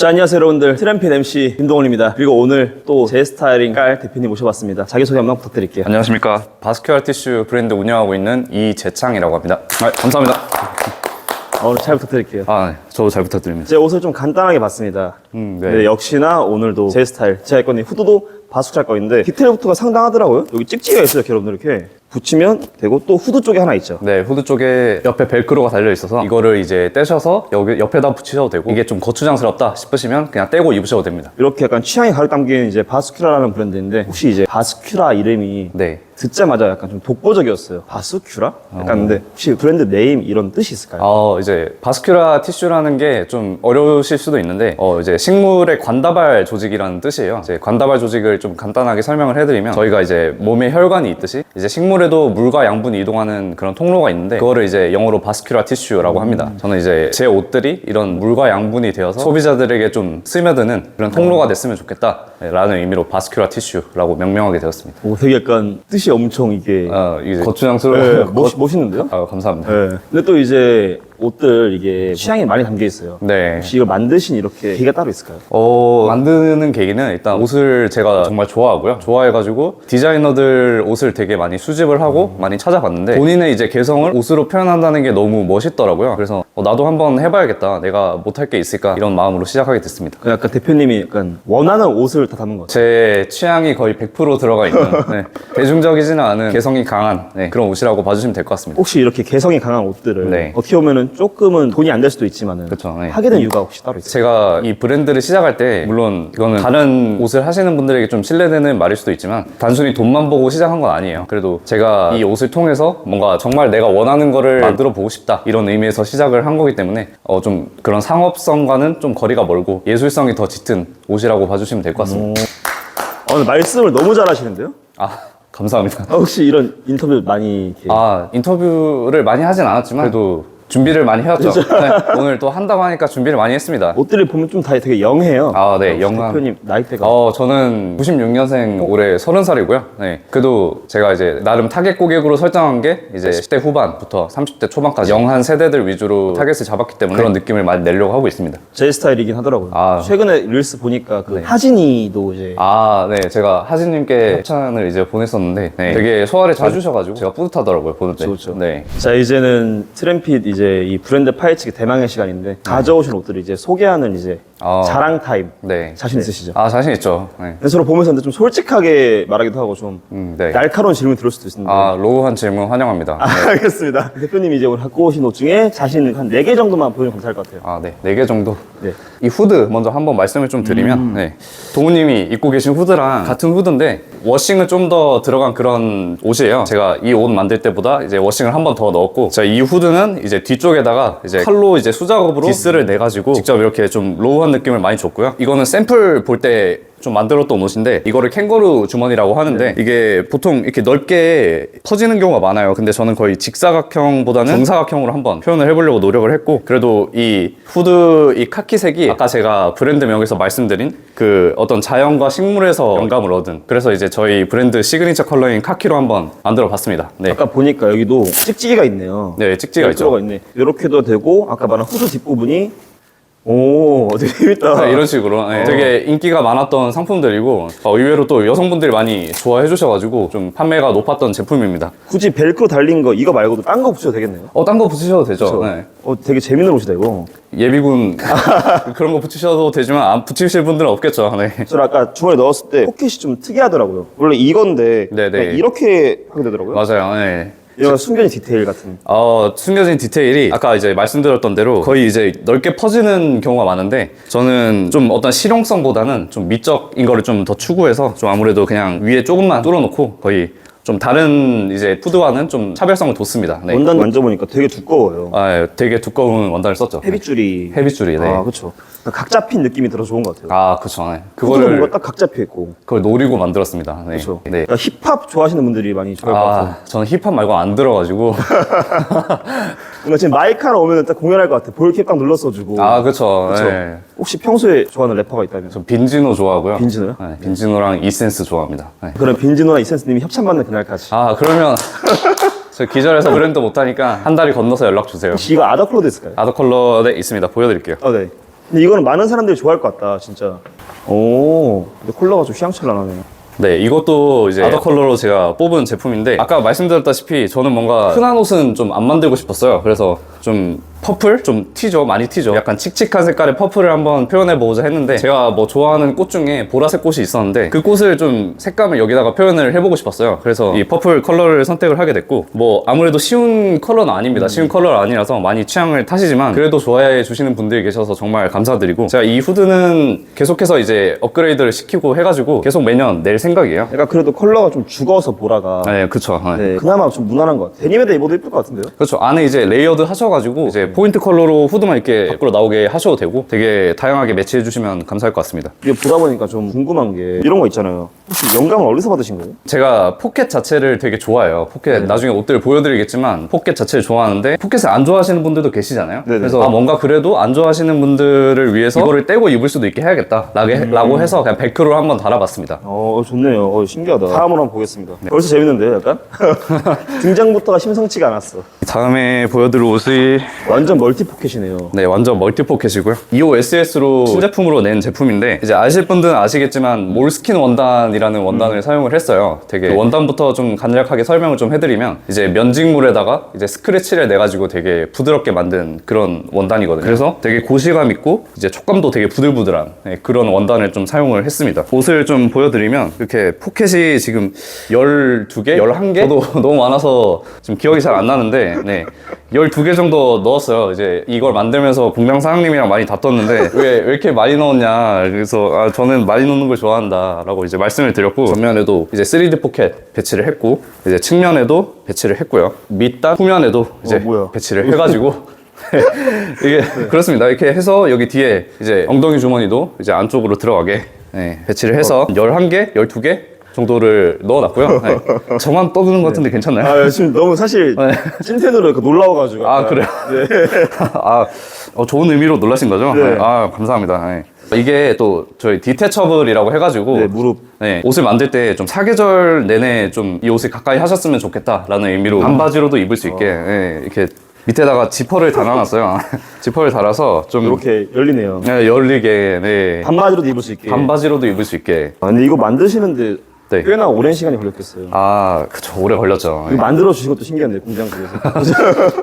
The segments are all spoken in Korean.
자, 안녕하세요, 여러분들. 트램핀 MC 김동원입니다. 그리고 오늘 또 제 스타일링 깔 대표님 모셔봤습니다. 자기소개 한번 부탁드릴게요. 안녕하십니까. 바스큐알 티슈 브랜드 운영하고 있는 이재창이라고 합니다. 아, 감사합니다. 어, 오늘 잘 부탁드릴게요. 아, 네. 저도 잘 부탁드립니다. 제 옷을 좀 간단하게 봤습니다. 음, 네. 네, 역시나 오늘도 제 스타일. 제가 할 건데 후드도 바스크 할 거인데 디테일부터가 상당하더라고요. 여기 찍찍이가 있어요, 이렇게 여러분들 이렇게. 붙이면 되고 또 후드 쪽에 하나 있죠. 네, 후드 쪽에 옆에 벨크로가 달려 있어서 이거를 이제 떼셔서 여기 옆에다 붙이셔도 되고 이게 좀 거추장스럽다 싶으시면 그냥 떼고 입으셔도 됩니다. 이렇게 약간 취향이 가득 담긴 이제 바스큐라라는 브랜드인데 혹시 이제 바스큐라 이름이 네. 듣자마자 약간 좀 독보적이었어요. 바스큐라? 약간 근데 혹시 브랜드 네임 이런 뜻이 있을까요? 어, 이제 바스큐라 티슈라는 게 좀 어려우실 수도 있는데 어, 이제 식물의 관다발 조직이라는 뜻이에요. 이제 관다발 조직을 좀 간단하게 설명을 해드리면 저희가 이제 몸에 혈관이 있듯이 이제 식물에도 물과 양분이 이동하는 그런 통로가 있는데 그거를 이제 영어로 바스큐라 티슈라고 합니다. 저는 이제 제 옷들이 이런 물과 양분이 되어서 소비자들에게 좀 스며드는 그런 통로가 됐으면 좋겠다라는 의미로 바스큐라 티슈라고 명명하게 되었습니다. 오, 되게 약간 뜻이 엄청 이게 어, 이제 거추장스러운 네, 거- 멋, 멋있는데요? 아, 감사합니다. 네. 근데 또 이제 옷들 이게 취향이 많이 담겨 있어요. 네. 혹시 이걸 만드신 이렇게 계기가 따로 있을까요? 어, 만드는 계기는 일단 옷을 제가 정말 좋아하고요. 좋아해가지고 디자이너들 옷을 되게 많이 수집을 하고 많이 찾아봤는데 본인의 이제 개성을 옷으로 표현한다는 게 너무 멋있더라고요. 그래서 어, 나도 한번 해봐야겠다. 내가 못할 게 있을까? 이런 마음으로 시작하게 됐습니다. 그 약간 대표님이 약간 원하는 옷을 다 담은 것 같아요. 제 취향이 거의 100% 들어가 있는 네, 대중적이지는 않은 개성이 강한 네, 그런 옷이라고 봐주시면 될 것 같습니다. 혹시 이렇게 개성이 강한 옷들을 네. 어떻게 보면은 조금은 돈이 안 될 수도 있지만은 그쵸, 네. 하게 된 이유가 혹시 따로 있어요? 제가 이 브랜드를 시작할 때 물론 이거는 다른 옷을 하시는 분들에게 좀 신뢰되는 말일 수도 있지만 단순히 돈만 보고 시작한 건 아니에요. 그래도 제가 이 옷을 통해서 뭔가 정말 내가 원하는 거를 만들어 보고 싶다 이런 의미에서 시작을 한 거기 때문에 어 좀 그런 상업성과는 좀 거리가 멀고 예술성이 더 짙은 옷이라고 봐주시면 될 것 같습니다. 어, 오늘 말씀을 너무 잘하시는데요? 아 감사합니다. 아, 혹시 이런 인터뷰 많이 이렇게 아 인터뷰를 많이 하진 않았지만 그래도 준비를 많이 해왔죠. 네, 오늘 또 한다고 하니까 준비를 많이 했습니다. 옷들을 보면 좀 다 되게 영해요. 아, 네, 혹시 영한. 대표님 나이대가 어, 저는 96년생 올해 30살이고요. 네. 그래도 제가 이제 나름 타겟 고객으로 설정한 게 이제 10대 후반부터 30대 초반까지 영한 세대들 위주로 타겟을 잡았기 때문에 그런 느낌을 많이 내려고 하고 있습니다. 제 스타일이긴 하더라고요. 아. 최근에 릴스 보니까 그 하진이도 이제 아, 네. 제가 하진님께 협찬을 이제 보냈었는데 네. 되게 소화를 잘 해주셔가지고 제가 뿌듯하더라고요, 보는 때. 그렇죠. 네. 자 이제는 트램핏 이제 이 브랜드 파헤치기 대망의 시간인데 가져오신 옷들을 이제 소개하는 이제 아. 자랑 타임 네. 자신 있으시죠? 아, 자신 있죠. 네. 근데 서로 보면서 근데 좀 솔직하게 말하기도 하고 좀 음, 네. 날카로운 질문 들을 수도 있는데 아, 로우한 질문 환영합니다. 아, 알겠습니다. 대표님이 이제 오늘 갖고 오신 옷 중에 자신 한 4개 정도만 보여주면 감사할 것 같아요. 아, 네. 네 개 정도. 네. 이 후드 먼저 한번 말씀을 좀 드리면 네. 동우님이 입고 계신 후드랑 같은 후드인데 워싱은 좀 더 들어간 그런 옷이에요. 제가 이 옷 만들 때보다 이제 워싱을 한 번 더 넣었고 자, 이 후드는 이제 뒤쪽에다가 이제 칼로 이제 수작업으로 디스를 내 가지고 직접 이렇게 좀 로우한 느낌을 많이 줬고요. 이거는 샘플 볼 때 좀 만들었던 옷인데 이거를 캥거루 주머니라고 하는데 이게 보통 이렇게 넓게 퍼지는 경우가 많아요. 근데 저는 거의 직사각형보다는 정사각형으로 한번 표현을 해보려고 노력을 했고 그래도 이 후드 이 카키색이 아까 제가 브랜드 명에서 말씀드린 그 어떤 자연과 식물에서 영감을 얻은 그래서 이제 저희 브랜드 시그니처 컬러인 카키로 한번 만들어 봤습니다. 네. 아까 보니까 여기도 찍찍이가 있네요. 네, 찍찍이가 있죠. 들어가 있네. 이렇게도 되고 아까 말한 후드 뒷부분이 오 되게 재밌다. 네, 이런 식으로 네, 되게 인기가 많았던 상품들이고 어, 의외로 또 여성분들이 많이 좋아해 주셔가지고 좀 판매가 높았던 제품입니다. 굳이 벨크로 달린 거 이거 말고도 딴 거 붙여도 되겠네요. 어, 딴 거 붙이셔도 되죠. 네. 어 되게 재밌는 옷이다 이거. 예비군 그런 거 붙이셔도 되지만 안 붙이실 분들은 없겠죠. 네. 저 아까 주머니에 넣었을 때 포켓이 좀 특이하더라고요. 원래 이건데 네네. 그냥 이렇게 하게 되더라고요. 맞아요. 네. 이런 숨겨진 디테일 같은. 어, 숨겨진 디테일이 아까 이제 말씀드렸던 대로 거의 이제 넓게 퍼지는 경우가 많은데 저는 좀 어떤 실용성보다는 좀 미적인 거를 좀 더 추구해서 좀 아무래도 그냥 위에 조금만 뚫어놓고 거의 좀 다른 이제 푸드와는 좀 차별성을 뒀습니다. 네. 원단 만져보니까 되게 두꺼워요. 아, 되게 두꺼운 원단을 썼죠. 헤비줄이. 헤비줄이, 네. 아 그렇죠. 각 잡힌 느낌이 들어 좋은 것 같아요. 아, 그쵸. 네. 그거를 그거를 뭔가 딱 각 잡혀 있고. 그걸 노리고 만들었습니다. 네. 그렇죠. 네. 그러니까 힙합 좋아하시는 분들이 많이 좋아할 것 같아요. 아, 저는 힙합 말고 안 들어가지고. 뭔가 지금 마이크 하나 오면 딱 공연할 것 같아. 볼캡 딱 눌렀어주고. 아, 그쵸. 그쵸. 네. 혹시 평소에 좋아하는 래퍼가 있다면? 저 빈지노 좋아하고요. 빈지노요? 네, 빈지노랑 이센스 좋아합니다. 네. 그럼 빈지노나 이센스님이 협찬받는 그날까지. 아, 그러면 저 기절해서 브랜드 못하니까 한 달이 건너서 연락 주세요. 혹시 이거 아더클로드 있을까요? 아더 컬러 네 있습니다. 보여드릴게요. 어, 네. 근데 이거는 많은 사람들이 좋아할 것 같다, 진짜. 오, 근데 콜라가 좀 휘황찬란하네. 네, 이것도 이제 아더 컬러로 제가 뽑은 제품인데 아까 말씀드렸다시피 저는 뭔가 흔한 옷은 좀 안 만들고 싶었어요. 그래서 좀 퍼플? 좀 튀죠. 많이 튀죠. 약간 칙칙한 색깔의 퍼플을 한번 표현해보고자 했는데 제가 뭐 좋아하는 꽃 중에 보라색 꽃이 있었는데 그 꽃을 좀 색감을 여기다가 표현을 해보고 싶었어요. 그래서 이 퍼플 컬러를 선택을 하게 됐고 뭐 아무래도 쉬운 컬러는 아닙니다. 쉬운 컬러는 아니라서 많이 취향을 타시지만 그래도 좋아해 주시는 분들이 계셔서 정말 감사드리고 제가 이 후드는 계속해서 이제 업그레이드를 시키고 해가지고 계속 매년 낼 생각이에요. 약간 그래도 컬러가 좀 죽어서 보라가. 네, 그쵸. 네. 네, 그나마 좀 무난한 것 같아. 데님에다 입어도 예쁠 것 같은데요? 그렇죠. 안에 이제 레이어드 하셔 가지고 이제 포인트 컬러로 후드만 이렇게 밖으로 나오게 하셔도 되고 되게 다양하게 매치해 주시면 감사할 것 같습니다. 이게 보다 보니까 좀 궁금한 게 이런 거 있잖아요. 혹시 영감을 어디서 받으신 거예요? 제가 포켓 자체를 되게 좋아해요. 포켓 나중에 옷들 보여드리겠지만 포켓 자체를 좋아하는데 포켓을 안 좋아하시는 분들도 계시잖아요. 네네. 그래서 아, 뭔가 그래도 안 좋아하시는 분들을 위해서 이거를 떼고 입을 수도 있게 해야겠다 라고, 해- 라고 해서 그냥 100%로 한번 달아봤습니다. 어, 좋네요. 어, 신기하다. 다음으로 한번 보겠습니다. 벌써 재밌는데요, 약간? 등장부터가 심상치가 않았어. 다음에 보여드릴 옷이 완전 멀티 포켓이네요. 네, 완전 멀티 포켓이고요. 2호SS로 신제품으로 낸 제품인데 이제 아실 분들은 아시겠지만 몰스킨 원단이라는 원단을 사용을 했어요. 되게 그 원단부터 좀 간략하게 설명을 좀 해드리면 이제 면직물에다가 이제 스크래치를 내 가지고 되게 부드럽게 만든 그런 원단이거든요. 그래서 되게 고시감 있고 이제 촉감도 되게 부들부들한 네, 그런 원단을 좀 사용을 했습니다. 옷을 좀 보여드리면 이렇게 포켓이 지금 12개, 11개? 저도 너무 많아서 지금 기억이 잘 안 나는데 네. 12개 정도 넣었어요. 이제 이걸 만들면서 공장 사장님이랑 많이 다퉜는데 왜, 왜 이렇게 많이 넣었냐. 그래서 아, 저는 많이 넣는 걸 좋아한다. 라고 이제 말씀을 드렸고 전면에도 이제 3D 포켓 배치를 했고 이제 측면에도 배치를 했고요. 밑단 후면에도 이제 어, 뭐야. 배치를 해가지고 이게 그렇습니다. 이렇게 해서 여기 뒤에 이제 엉덩이 주머니도 이제 안쪽으로 들어가게 네, 배치를 해서 11개, 12개 정도를 넣어놨고요. 네. 저만 떠드는 것 같은데 괜찮나요? 아, 지금 너무 사실 네. 찐텐으로 그 놀라워가지고. 아 약간. 그래요? 아 어, 좋은 의미로 놀라신 거죠? 네. 네, 아 감사합니다. 네. 이게 또 저희 디테처블이라고 해가지고 네, 무릎. 네, 옷을 만들 때 좀 사계절 내내 좀 이 옷을 가까이 하셨으면 좋겠다라는 의미로 반바지로도 입을 수 있게 네, 이렇게 밑에다가 지퍼를 달아놨어요. 지퍼를 달아서 좀 이렇게 열리네요. 네, 열리게 네. 반바지로도 입을 수 있게. 반바지로도 입을 수 있게 아, 근데 이거 만드시는데 네. 꽤나 오랜 시간이 걸렸겠어요. 아 그쵸 오래 걸렸죠. 이거 만들어 주신 것도 신기한데 공장에서.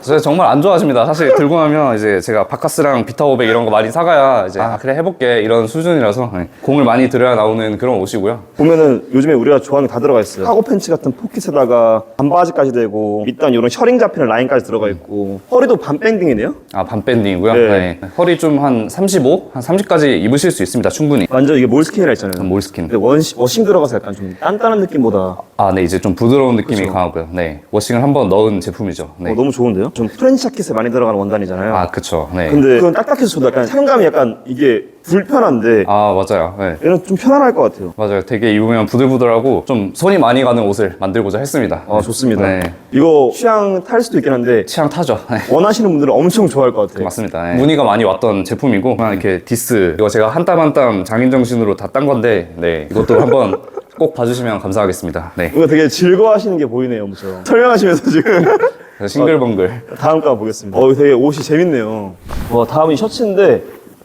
제가 정말 안 좋아하십니다. 사실 들고 나면 이제 제가 바카스랑 비타오백 이런 거 많이 사가야 이제 아 그래 해볼게 이런 수준이라서 네. 공을 많이 들여야 나오는 그런 옷이고요. 보면은 요즘에 우리가 좋아하는 게 다 들어가 있어요. 카고 팬츠 같은 포켓에다가 반바지까지 되고 밑단 이런 셔링 잡히는 라인까지 들어가 있고 허리도 반밴딩이네요. 아 반밴딩이고요. 네. 네. 허리 좀 한 35, 한 30까지 입으실 수 있습니다. 충분히. 완전 이게 몰스킨이라 했잖아요. 몰스킨. 근데 원시, 워싱 들어가서 약간 좀 단단한 느낌보다 아, 네, 이제 좀 부드러운 느낌이 강하고요. 네, 워싱을 한번 넣은 제품이죠. 네. 어, 너무 좋은데요? 좀 프렌치 자켓에 많이 들어가는 원단이잖아요. 아, 그쵸. 네. 근데 그건 딱딱해서 저도 약간 사용감이 약간 이게 불편한데 아, 맞아요. 네. 얘는 좀 편안할 것 같아요. 맞아요. 되게 입으면 부들부들하고 좀 손이 많이 가는 옷을 만들고자 했습니다. 아 좋습니다. 네. 이거 취향 탈 수도 있긴 한데 취향 타죠. 네. 원하시는 분들은 엄청 좋아할 것 같아요. 맞습니다. 네. 문의가 많이 왔던 제품이고 그냥 이렇게 디스 이거 제가 한 땀 한 땀 장인 정신으로 다 딴 건데 네 이것도 한번 꼭 봐주시면 감사하겠습니다. 네 이거 되게 즐거워하시는 게 보이네요, 엄청. 설명하시면서 지금. 그래서 싱글벙글 다음 거 보겠습니다. 어, 되게 옷이 재밌네요. 와, 다음이 셔츠인데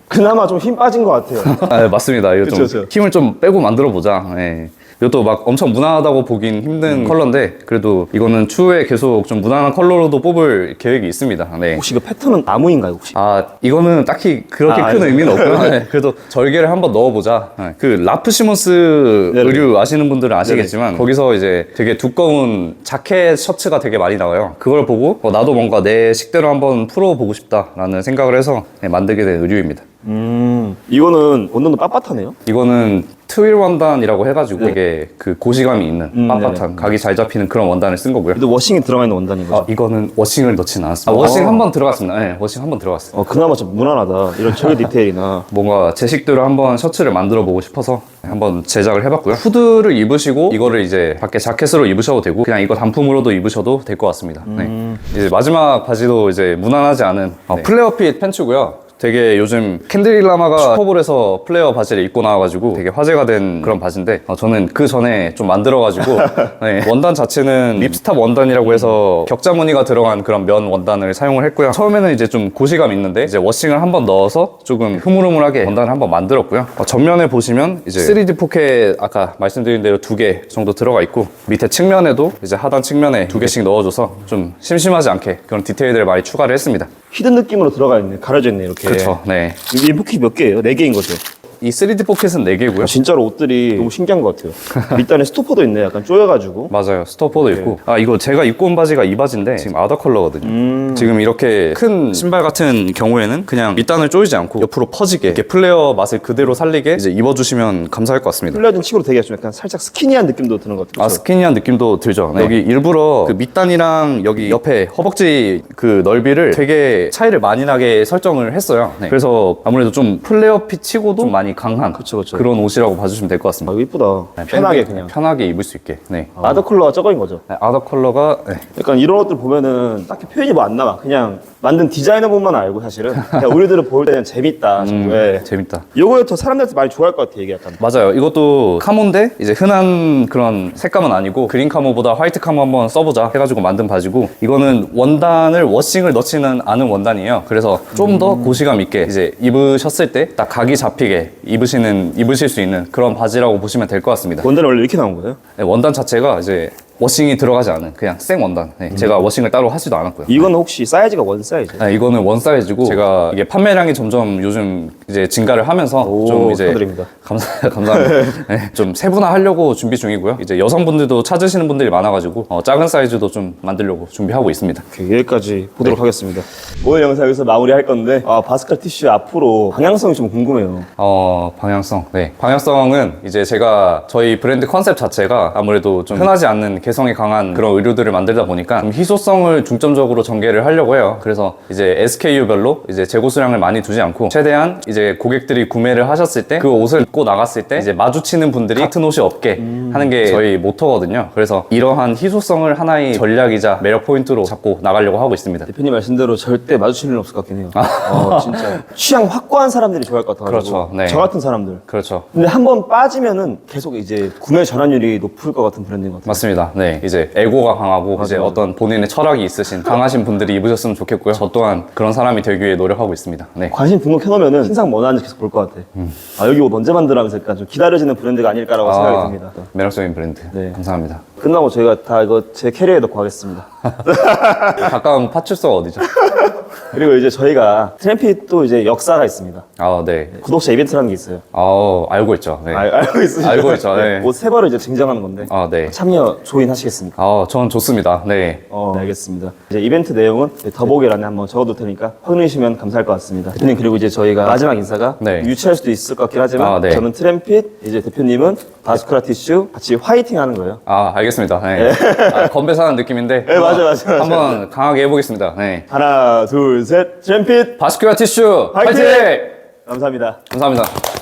그나마 좀 힘 빠진 것 같아요. 아, 네, 맞습니다. 이거 좀 그쵸, 그쵸. 힘을 좀 빼고 만들어 보자. 네. 이것도 막 엄청 무난하다고 보긴 힘든 음. 컬러인데 그래도 이거는 추후에 계속 좀 무난한 컬러로도 뽑을 계획이 있습니다. 네. 혹시 그 패턴은 나무인가요, 혹시? 아 이거는 딱히 그렇게 아, 큰 아니. 의미는 없고요. 네, 그래도 절개를 한번 넣어보자. 네, 그 라프 시몬스 네네. 의류 아시는 분들은 아시겠지만 거기서 이제 되게 두꺼운 자켓 셔츠가 되게 많이 나와요. 그걸 보고 어, 나도 뭔가 내 식대로 한번 풀어보고 싶다라는 생각을 해서 네, 만들게 된 의류입니다. 음, 이거는 원단도 빳빳하네요. 이거는 트윌 원단이라고 해가지고 되게 그 고시감이 있는 음, 빳빳한 네네. 각이 잘 잡히는 그런 원단을 쓴 거고요. 근데 워싱이 들어가 있는 원단인 거죠. 아, 이거는 워싱을 넣진 않았습니다. 아, 워싱 한번 들어갔습니다. 네, 워싱 한 번 들어갔어요. 어, 그나마 좀 무난하다. 이런 절개 디테일이나. 뭔가 제 식대로 한번 셔츠를 만들어 보고 싶어서 한번 제작을 해봤고요. 후드를 입으시고 이거를 이제 밖에 자켓으로 입으셔도 되고 그냥 이거 단품으로도 입으셔도 될 것 같습니다. 네. 이제 마지막 바지도 이제 무난하지 않은 어, 플레어핏 팬츠고요. 되게 요즘 캔드릭 라마가 슈퍼볼에서 플레이어 바지를 입고 나와가지고 되게 화제가 된 그런 바지인데 어, 저는 그 전에 좀 만들어가지고 네, 원단 자체는 립스탑 원단이라고 해서 격자 무늬가 들어간 그런 면 원단을 사용을 했고요. 처음에는 이제 좀 고시감 있는데 이제 워싱을 한번 넣어서 조금 흐물흐물하게 원단을 한번 만들었고요. 어, 전면에 보시면 이제 3D 포켓 아까 말씀드린 대로 두 개 정도 들어가 있고 밑에 측면에도 이제 하단 측면에 두 개씩 넣어줘서 좀 심심하지 않게 그런 디테일들을 많이 추가를 했습니다. 히든 느낌으로 들어가 있네. 가려져 있네, 이렇게. 그렇죠. 네. 이게 포켓 몇 개예요? 네 개인 거죠. 이 3D 포켓은 4개고요. 진짜로 옷들이 너무 신기한 것 같아요. 밑단에 스토퍼도 있네. 약간 쪼여가지고. 맞아요. 스토퍼도 있고. 아, 이거 제가 입고 온 바지가 이 바지인데 지금 아더 컬러거든요. 지금 이렇게 큰 신발 같은 경우에는 그냥 밑단을 조이지 않고 옆으로 퍼지게 이렇게 플레어 맛을 그대로 살리게 이제 입어주시면 감사할 것 같습니다. 플레어진 칙으로 되게 좀 약간 살짝 스키니한 느낌도 드는 것 같아요. 아, 스키니한 느낌도 들죠. 네. 여기 일부러 그 밑단이랑 여기 옆에 허벅지 그 넓이를 되게 차이를 많이 나게 설정을 했어요. 네. 그래서 아무래도 좀 플레어 핏 치고도 좀 많이 강한 그쵸, 그쵸. 런 옷이라고 봐주시면 될것 아, 같습니다. 이거 이쁘다. 편하게 밴드 그냥. 편하게 입을 수 있게. 네. 아더 컬러가 저거인 거죠. 네, 아더 컬러가 네. 약간 이런 것들 보면은 딱히 표현이 뭐안 나와. 그냥 만든 디자이너분만 알고 사실은. 그냥 우리들은 볼 때는 재밌다 정도에. 재밌다. 요거에 더 사람들한테 많이 좋아할 것 같아, 이게 약간. 맞아요. 이것도 카모인데 이제 흔한 그런 색감은 아니고 그린 카모보다 화이트 카모 한번 써보자 해가지고 만든 바지고 이거는 원단을 워싱을 넣지는 않은 원단이에요. 그래서 좀 더 고시감 있게 이제 입으셨을 때 딱 각이 잡히게 입으시는 입으실 수 있는 그런 바지라고 보시면 될 것 같습니다. 원단이 원래 이렇게 나온 거예요? 네, 원단 자체가 이제 워싱이 들어가지 않은 그냥 생 원단. 네, 제가 워싱을 따로 하지도 않았고요. 이건 혹시 사이즈가 원 사이즈? 네, 이거는 원 사이즈고 제가 이게 판매량이 점점 요즘 이제 증가를 하면서 오, 좀 이제 축하드립니다. 감사 감사합니다. 네, 좀 세분화하려고 준비 중이고요. 이제 여성분들도 찾으시는 분들이 많아가지고 어, 작은 사이즈도 좀 만들려고 준비하고 있습니다. 오케이, 여기까지 보도록 하겠습니다. 오늘 영상 여기서 마무리할 건데, 아, 바스칼 티슈 앞으로 방향성이 좀 궁금해요. 어 방향성 네 방향성은 이제 제가 저희 브랜드 컨셉 자체가 아무래도 좀 흔하지 않는 개성이 강한 그런 의류들을 만들다 보니까 좀 희소성을 중점적으로 전개를 하려고 해요 그래서 이제 SKU별로 이제 재고 수량을 많이 두지 않고 최대한 이제 고객들이 구매를 하셨을 때 그 옷을 입고 나갔을 때 이제 마주치는 분들이 같은 옷이 없게 하는 게 저희 모토거든요 그래서 이러한 희소성을 하나의 전략이자 매력 포인트로 잡고 나가려고 하고 있습니다 대표님 말씀대로 절대 마주칠 일은 없을 것 같긴 해요. 어, 진짜. 취향 확고한 사람들이 좋아할 것 같아가지고. 그렇죠, 네. 저 같은 사람들. 그렇죠 근데 한 번 빠지면은 계속 이제 구매 전환율이 높을 것 같은 브랜드인 것 같아요. 맞습니다. 네, 이제 에고가 강하고 이제. 어떤 본인의 철학이 있으신 강하신 분들이 입으셨으면 좋겠고요. 저 또한 그런 사람이 되기 위해 노력하고 있습니다. 네. 관심 등록해놓으면은 신상 뭐 나왔는지 계속 볼 것 같아. 아, 여기 옷 언제 만들어하면서 약간 좀 기다려지는 브랜드가 아닐까라고 생각이 듭니다. 매력적인 브랜드. 네. 감사합니다. 끝나고 저희가 다 이거 제 캐리어에 넣고 가겠습니다. 가까운 파출소가 어디죠? 그리고 이제 저희가 트램핏 또 이제 역사가 있습니다. 아, 네. 구독자 이벤트라는 게 있어요. 아, 알고 있죠. 네. 알, 알고 있으시죠? 알고 있죠, 네. 옷세 벌을 이제 증정하는 건데. 아, 네. 참여 조인하시겠습니까? 아, 전 좋습니다. 네. 어, 네, 알겠습니다. 이제 이벤트 내용은 더보기란에 한번 적어둘 테니까 확인해주시면 감사할 것 같습니다. 대표님 그리고 이제 저희가 마지막 인사가 네. 유치할 수도 있을 것 같긴 하지만 아, 네. 저는 트램핏, 이제 대표님은 바스쿠라 티슈 같이 화이팅 하는 거예요. 아, 알겠습니다. 네. 아, 건배 사는 느낌인데. 네, 맞아, 맞아, 맞아. 한번 강하게 해보겠습니다. 네. 하나, 둘, 셋, 트램핏 바스큐라 티슈 화이팅! 화이팅! 감사합니다. 감사합니다.